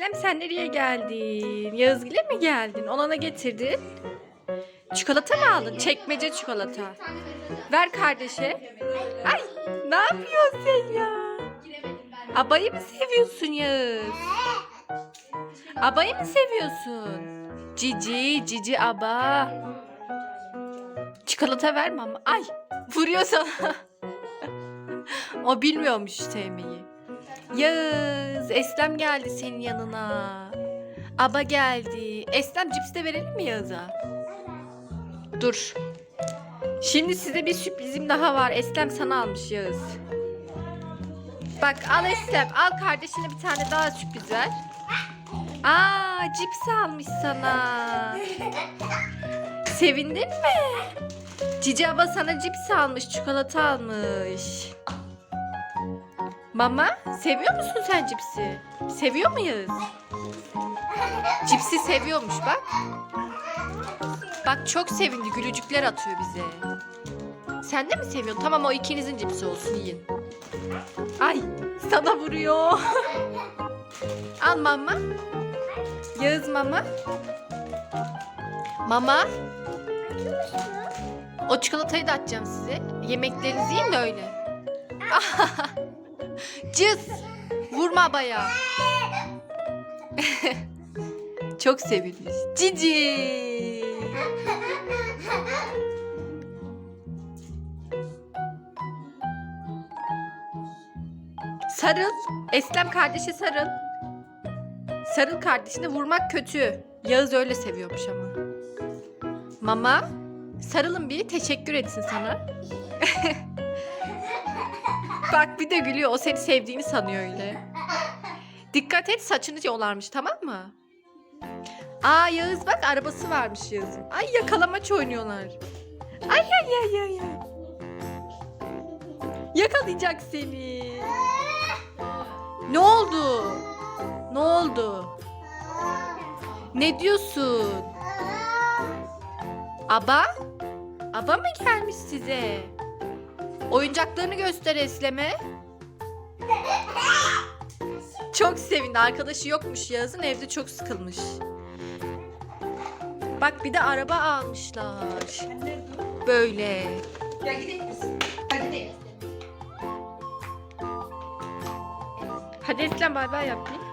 Eslem sen nereye geldin? Yağızgil'e mi geldin? Ona getirdin? Çikolata mı aldın? Çekmece çikolata. Ver kardeşe. Ay ne yapıyorsun sen ya? Abayı mı seviyorsun Yağız? Abayı mı seviyorsun? Cici, cici aba. Çikolata verme ama. Ay vuruyor sana. o bilmiyormuş sevmeyi. Yağız, Eslem geldi senin yanına. Aba geldi. Eslem cips de verelim mi Yağız'a? Dur. Şimdi size bir sürprizim daha var. Eslem sana almış Yağız. Bak al Eslem. Al kardeşine bir tane daha sürpriz ver. Aa cips almış sana. Sevindin mi? Cici abla sana cips almış, çikolata almış. Mama, seviyor musun sen cipsi? Seviyor muyuz? Cipsi seviyormuş bak. Bak çok sevindi, gülücükler atıyor bize. Sen de mi seviyorsun? Tamam o ikinizin cipsi olsun yiyin. Ay sana vuruyor. Al mama. Yağız mama. Mama. O çikolatayı da atacağım size. Yemeklerinizi yiyin de öyle. Cız. Vurma baya. Çok sevinmiş. Cici. Sarıl. Eslem kardeşi sarıl. Sarıl kardeşine vurmak kötü. Yağız öyle seviyormuş ama. Mama, sarılın bir teşekkür etsin sana. Bak bir de gülüyor. O seni sevdiğini sanıyor öyle. Dikkat et saçını yolarmış tamam mı? Aa Yağız bak arabası varmış Yağız'ın. Ay yakalamaç oynuyorlar. Ay ay ay ay ay. Yakalayacak seni. Ne oldu? Ne oldu? Ne diyorsun? Aba? Aba mı gelmiş size? Oyuncaklarını göster Eslem'e. Çok sevindi. Arkadaşı yokmuş Yağız'ın evde çok sıkılmış. Bak bir de araba almışlar. Böyle. Ya gidelim biz. Hadi gidelim. Hadi Eslem bay bay yap bir.